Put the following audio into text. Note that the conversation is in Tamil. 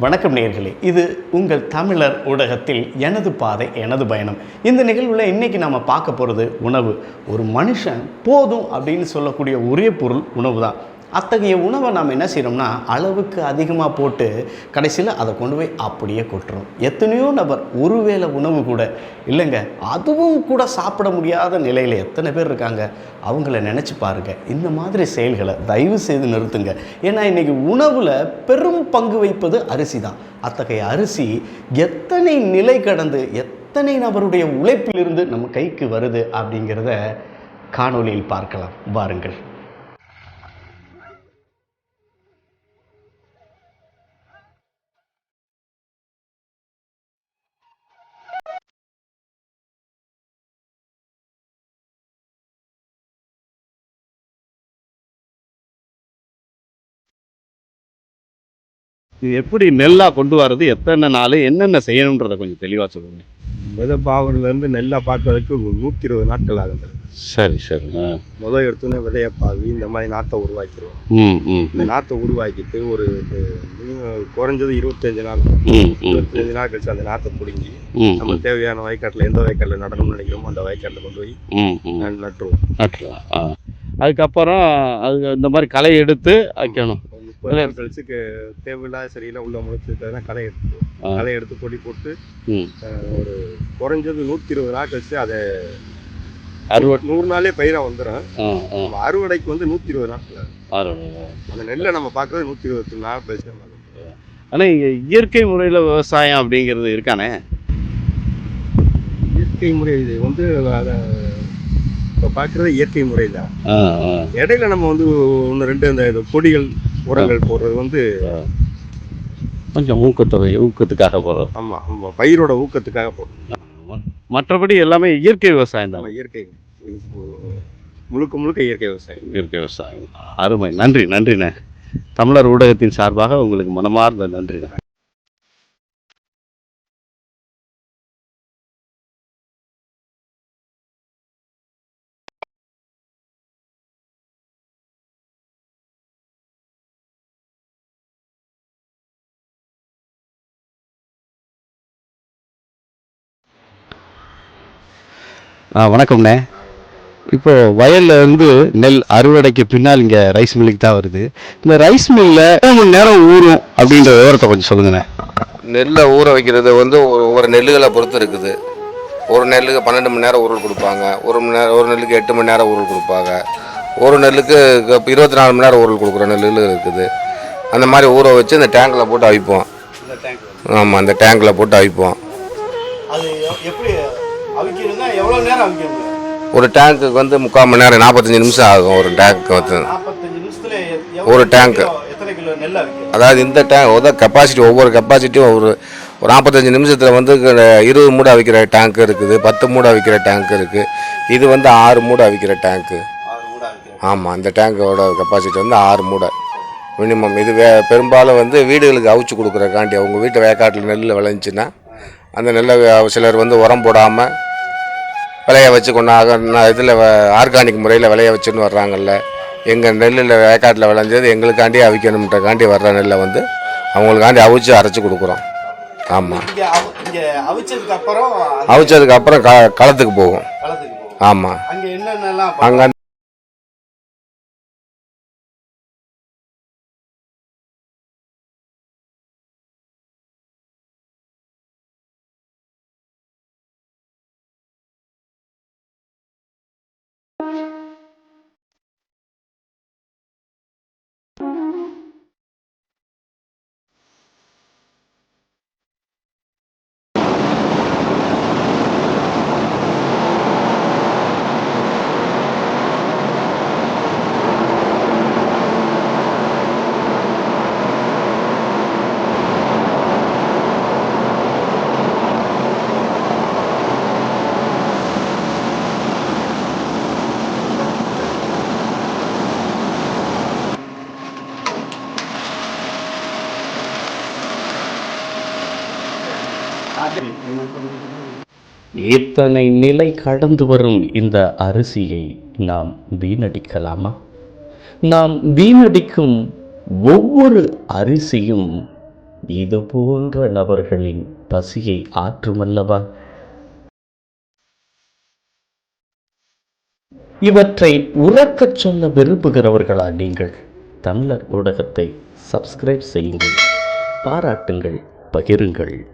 வணக்கம் நேயர்களே இது உங்கள் தமிழர் ஊடகத்தில் எனது பாதை எனது பயணம். இந்த நிகழ்வில் இன்றைக்கி நாம் பார்க்க போகிறது உணவு. ஒரு மனுஷன் போதும் அப்படின்னு சொல்லக்கூடிய ஒரே பொருள் உணவு தான் அத்தகைய உணவை நாம் என்ன செய்கிறோம்னா அளவுக்கு அதிகமாக போட்டு கடைசியில் அதை கொண்டு போய் அப்படியே கொட்டுறோம். எத்தனையோ நபர் ஒருவேளை உணவு கூட இல்லைங்க அதுவும் கூட சாப்பிட முடியாத நிலையில் எத்தனை பேர் இருக்காங்க அவங்கள நினச்சி பாருங்கள் இந்த மாதிரி செயல்களை தயவு செய்து நிறுத்துங்க. ஏன்னா இன்றைக்கி உணவில் பெரும் பங்கு வைப்பது அரிசி தான். அத்தகைய அரிசி எத்தனை நிலை கடந்து எத்தனை நபருடைய உழைப்பிலிருந்து நம்ம கைக்கு வருது அப்படிங்கிறத காணொளியில் பார்க்கலாம். வாருங்கள். இது எப்படி நெல்லாக கொண்டு வர்றது எத்தனை நாள் என்னென்ன செய்யணுன்றதை கொஞ்சம் தெளிவாக சொல்லுங்க. விதை பாவனிலேருந்து நெல்லை பார்க்கறதுக்கு நூற்றி இருபது நாட்கள் ஆகுது சரி சரி. முதல் எடுத்தோன்னே விதையை பாவி இந்த மாதிரி நாற்றை உருவாக்கிடுவோம். இந்த நாற்றை உருவாக்கிட்டு ஒரு குறைஞ்சது இருபத்தஞ்சு நாள். இருபத்தஞ்சு நாள் கழிச்சு அந்த நாற்றை பிடுங்கி நம்ம தேவையான வயக்காட்டில் எந்த வயக்காட்டில் நடணும்னு நினைக்கிறோமோ அந்த வயக்காட்டில் கொண்டு போய் நட்டுருவோம். நட்டுலாம் ஆ. அதுக்கப்புறம் அது இந்த மாதிரி களை எடுத்து வைக்கணும். கழிச்சு தேவையில்லாத சரியில்லை உள்ள முளைச்சிருக்கிறதுனா களை எடுத்துருவோம் ஆ. களை எடுத்து கொடி போட்டு ஒரு குறைஞ்சது நூற்றி இருபது நாள் கழிச்சு அதை அறுவடை நூறு நாளே பயிராக வந்துடும் அறுவடைக்கு வந்து நூற்றி இருபது. அறுவடை. அந்த நெல்லை நம்ம பார்க்கறது நூற்றி இருபத்தி நாள் அதை ஆனால் இங்கே இயற்கை முறையில் விவசாயம் அப்படிங்கிறது இருக்கானே? இயற்கை முறை இது வந்து அதை இப்போ பார்க்குறது இயற்கை முறை தான் இடையில நம்ம வந்து ஒன்று ரெண்டு அந்த இது பொடிகள் உரங்கள் போடுறது வந்து கொஞ்சம் ஊக்கத்தொகை ஊக்கத்துக்காக போகிறோம் ஆமாம் ஆமாம் பயிரோட ஊக்கத்துக்காக போடுறோம். மற்றபடி எல்லாமே இயற்கை விவசாயம் தான்? இயற்கை. முழுக்க முழுக்க இயற்கை விவசாயம். இயற்கை விவசாயம். அருமை. நன்றி நன்றிண்ணே. தமிழர் ஊடகத்தின் சார்பாக உங்களுக்கு மனமார்ந்த நன்றிண்ணே. வணக்கம்ண்ணே. இப்போ வயல்ல இருந்து நெல் அறுவடைக்கு பின்னால் இங்கே ரைஸ் மில்லுக்கு தான் வருது. இந்த ரைஸ் மில்லில் மணி நேரம் ஊறும் அப்படின்ற விவரத்தை கொஞ்சம் சொல்லுங்கண்ணே. நெல்லை ஊற வைக்கிறது வந்து ஒரு- ஒவ்வொரு நெல்லுகளை பொறுத்து இருக்குது. ஒரு நெல்லுக்கு பன்னெண்டு மணி நேரம் ஊறல் கொடுப்பாங்க. ஒரு மணி நேரம் ஒரு நெல்லுக்கு எட்டு மணி நேரம் ஊறல் கொடுப்பாங்க. ஒரு நெல்லுக்கு இருபத்தி நாலு மணி நேரம் ஊறல் கொடுக்குற நெல்லுகள் இருக்குது. அந்த மாதிரி ஊற வச்சு இந்த டேங்கில் போட்டு அவிப்போம். ஆமாம் அந்த டேங்கில் போட்டு அவிப்போம். அது எப்படி அவிக்கிறதுனா எவ்வளோ நேரம் அவிக்கணும் ஒரு டேங்க்குக்கு வந்து முக்கால் மணி நேரம் நாற்பத்தஞ்சு நிமிஷம் ஆகும் ஒரு டேங்க்கு வந்து. நாற்பத்தஞ்சு நிமிஷத்துல ஒரு டேங்க் எத்தனை கிலோ நெல் அவிக்கணும்? அதாவது இந்த டேங்க் ஒவ்வொரு கெப்பாசிட்டி ஒவ்வொரு கெப்பாசிட்டியும் ஒரு ஒரு நாற்பத்தஞ்சு நிமிஷத்தில் வந்து க- இருபது மூடை அவிக்கிற டேங்க் இருக்குது பத்து மூடை அவிக்கிற டேங்க் இருக்குது இது வந்து ஆறு மூடை அவிக்கிற டேங்க்கு ஆறு கூட அவிக்கணும் ஆமாம் இந்த டேங்கோட கெப்பாசிட்டி வந்து ஆறு மூடை. மினிமம் இது வே பெரும்பாலும் வந்து வீடுகளுக்கு அவிச்சு கொடுக்குறக்காண்டி அவங்க வீட்டு வேக்காட்டில் நெல் விளைஞ்சின்னா அந்த நெல்லை வே- சிலர் வந்து உரம் போடாமல் விளைய வச்சு கொண்டாக இதில் ஆர்கானிக் முறையில் விளைய வச்சுன்னு வர்றாங்கல்ல. எங்கள் நெல்லில் வேக்காட்டில் விளைஞ்சது எங்களுக்காண்டி அவிக்கணுன்றக்காண்டி வர்ற நெல்லை வந்து அவங்களுக்காண்டி அவிச்சு அரைச்சி கொடுக்குறோம். ஆமாம் இங்க அவ- இங்க அவிச்சதுக்கு அப்புறம் அது அவிச்சதுக்கு அப்புறம் க களத்துக்கு போகும். ஆமாம் அங்க என்னென்னலாம் அங்கே இத்தனை நிலை கடந்து வரும் இந்த அரிசியை நாம் வீணடிக்கலாமா? நாம் வீணடிக்கும் ஒவ்வொரு அரிசியும் இது போன்ற நபர்களின் பசியை ஆற்றுமல்லவா? இவற்றை உறக்கச் சொல்ல விரும்புகிறவர்களா நீங்கள்? தமிழர் ஊடகத்தை சப்ஸ்கிரைப் செய்யுங்கள் பாராட்டுங்கள் பகிருங்கள்.